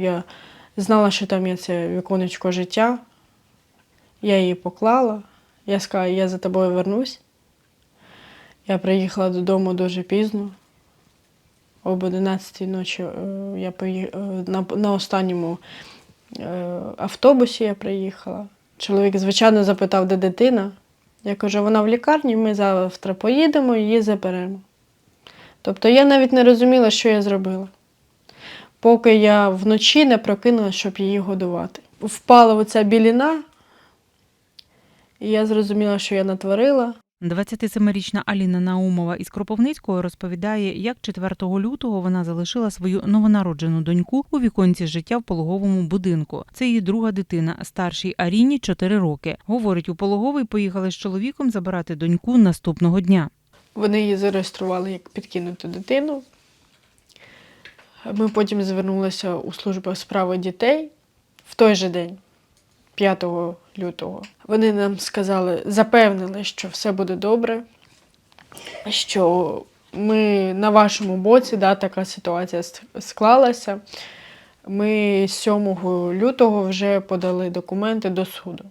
Я знала, що там є це віконечко життя. Я її поклала. Я сказала, я за тобою вернусь. Я приїхала додому дуже пізно. Об 11 ночі е, я е, на, на останньому е, автобусі я приїхала. Чоловік, звичайно, запитав, де дитина. Я кажу, вона в лікарні, ми завтра поїдемо, її заберемо. Тобто я навіть не розуміла, що я зробила. Поки я вночі не прокинулася, щоб її годувати. Впала оця біліна, і я зрозуміла, що я натворила. 27-річна Аліна Наумова із Кропивницького розповідає, як 4 лютого вона залишила свою новонароджену доньку у віконці життя в пологовому будинку. Це її друга дитина, старшій Аріні 4 роки. Говорить, у пологовий поїхали з чоловіком забирати доньку наступного дня. Вони її зареєстрували як підкинуту дитину. Ми потім звернулися у службу справи дітей в той же день, 5 лютого. Вони нам сказали, запевнили, що все буде добре, що ми на вашому боці, да, така ситуація склалася. Ми 7 лютого вже подали документи до суду,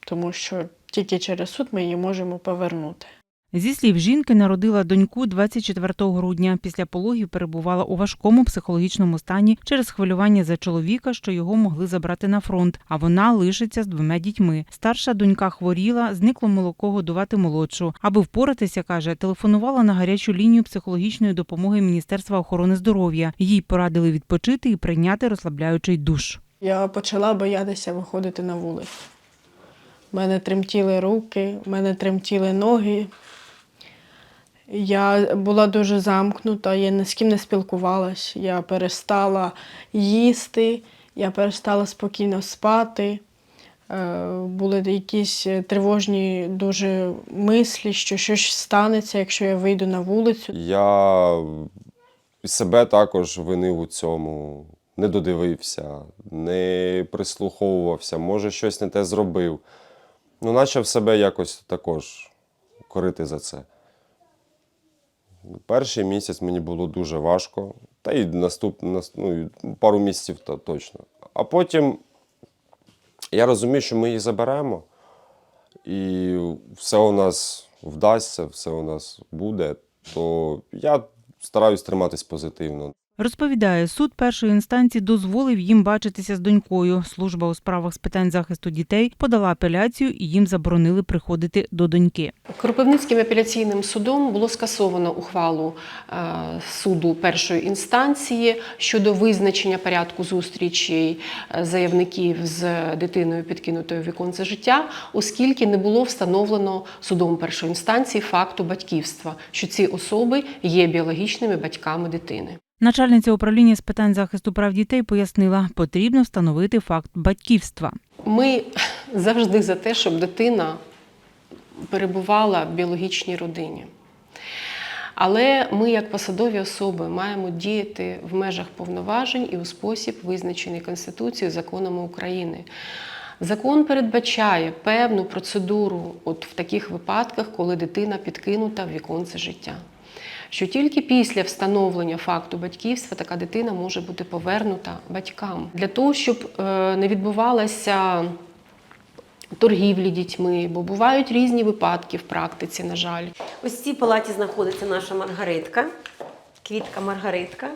тому що тільки через суд ми її можемо повернути. Зі слів жінки, народила доньку 24 грудня. Після пологів перебувала у важкому психологічному стані через хвилювання за чоловіка, що його могли забрати на фронт. А вона лишиться з двома дітьми. Старша донька хворіла, зникло молоко годувати молодшу. Аби впоратися, каже, телефонувала на гарячу лінію психологічної допомоги Міністерства охорони здоров'я. Їй порадили відпочити і прийняти розслабляючий душ. Я почала боятися виходити на вулицю. У мене тремтіли руки, у мене тремтіли ноги. Я була дуже замкнута, я ні з ким не спілкувалась. Я перестала їсти, я перестала спокійно спати. Е, Були якісь тривожні дуже мислі, що щось станеться, якщо я вийду на вулицю. Я себе також винив у цьому, не додивився, не прислуховувався, може, щось не те зробив. Ну, почав себе якось також корити за це. Перший місяць мені було дуже важко, та й наступ, ну, пару місяців то точно. А потім я розумію, що ми її заберемо, і все у нас вдасться, все у нас буде, то я стараюсь триматись позитивно. Розповідає, суд першої інстанції дозволив їм бачитися з донькою. Служба у справах з питань захисту дітей подала апеляцію і їм заборонили приходити до доньки. Кропивницьким апеляційним судом було скасовано ухвалу е, суду першої інстанції щодо визначення порядку зустрічей заявників з дитиною підкинутою віконце життя, оскільки не було встановлено судом першої інстанції факту батьківства, що ці особи є біологічними батьками дитини. Начальниця управління з питань захисту прав дітей пояснила, потрібно встановити факт батьківства. Ми завжди за те, щоб дитина перебувала в біологічній родині. Але ми, як посадові особи, маємо діяти в межах повноважень і у спосіб, визначений Конституцією, законами України. Закон передбачає певну процедуру от в таких випадках, коли дитина підкинута в віконце життя. Що тільки після встановлення факту батьківства така дитина може бути повернута батькам для того, щоб е, не відбувалася торгівлі дітьми, бо бувають різні випадки в практиці, на жаль. Ось в цій палаті знаходиться наша маргаритка, квітка Маргаритка.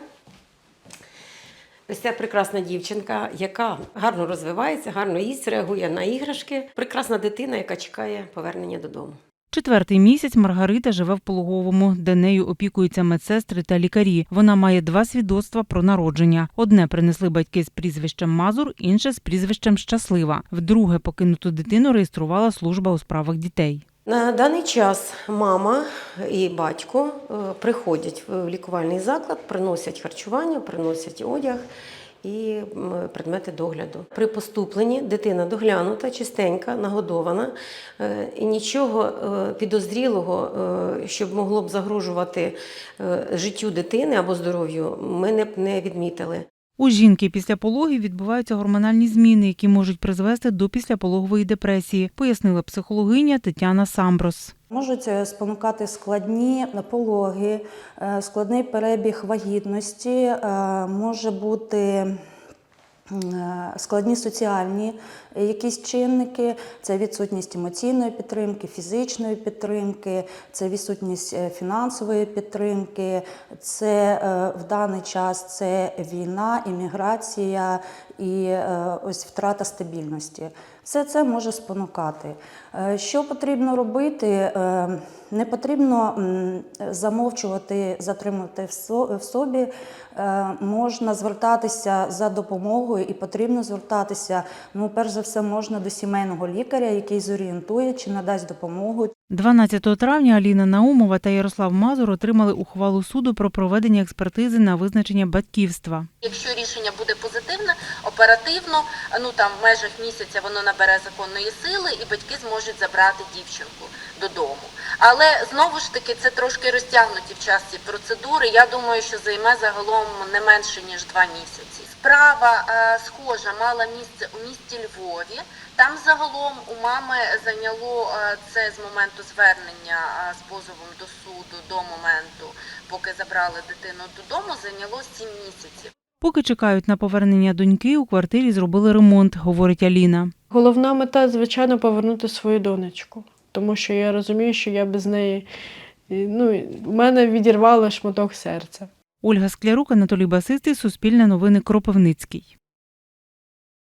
Ось ця прекрасна дівчинка, яка гарно розвивається, гарно їсть, реагує на іграшки. Прекрасна дитина, яка чекає повернення додому. Четвертий місяць Маргарита живе в пологовому, де нею опікуються медсестри та лікарі. Вона має два свідоцтва про народження. Одне принесли батьки з прізвищем Мазур, інше з прізвищем Щаслива. Вдруге покинуту дитину реєструвала служба у справах дітей. На даний час мама і батько е, приходять в лікувальний заклад, приносять харчування, приносять одяг і предмети догляду. При поступленні дитина доглянута, чистенька, нагодована, е, нічого е, підозрілого, е, щоб могло б загрожувати життю дитини або здоров'ю, ми не відмітили. У жінки після пологів відбуваються гормональні зміни, які можуть призвести до післяпологової депресії, пояснила психологиня Тетяна Самброс. Можуть е, спонукати складні пологи, е, складний перебіг вагітності, е, може бути складні соціальні якісь чинники, це відсутність емоційної підтримки, фізичної підтримки, це відсутність е, фінансової підтримки, це е, в даний час це війна, імміграція і е, ось втрата стабільності. Все це може спонукати. Е, Що потрібно робити? Е, Не потрібно замовчувати, затримувати в собі. Можна звертатися за допомогою і потрібно звертатися. Ну, перш за все, можна до сімейного лікаря, який зорієнтує чи надасть допомогу, 12 травня Аліна Наумова та Ярослав Мазур отримали ухвалу суду про проведення експертизи на визначення батьківства. Якщо рішення буде позитивне, оперативно, ну там в межах місяця воно набере законної сили, і батьки зможуть забрати дівчинку додому. Але знову ж таки це трошки розтягнуті в часі процедури. Я думаю, що займе загалом не менше ніж два місяці. Справа е, схожа мала місце у місті Львові. Там загалом у мами зайняло е, це з моменту звернення е, з позовом до суду до моменту, поки забрали дитину додому, зайняло сім місяців. Поки чекають на повернення доньки, у квартирі зробили ремонт, говорить Аліна. Головна мета, звичайно, повернути свою донечку. Тому що я розумію, що я без неї. Ну, в мене відірвало шматок серця. Ольга Склярук, Анатолій Басистий, Суспільне новини Кропивницький.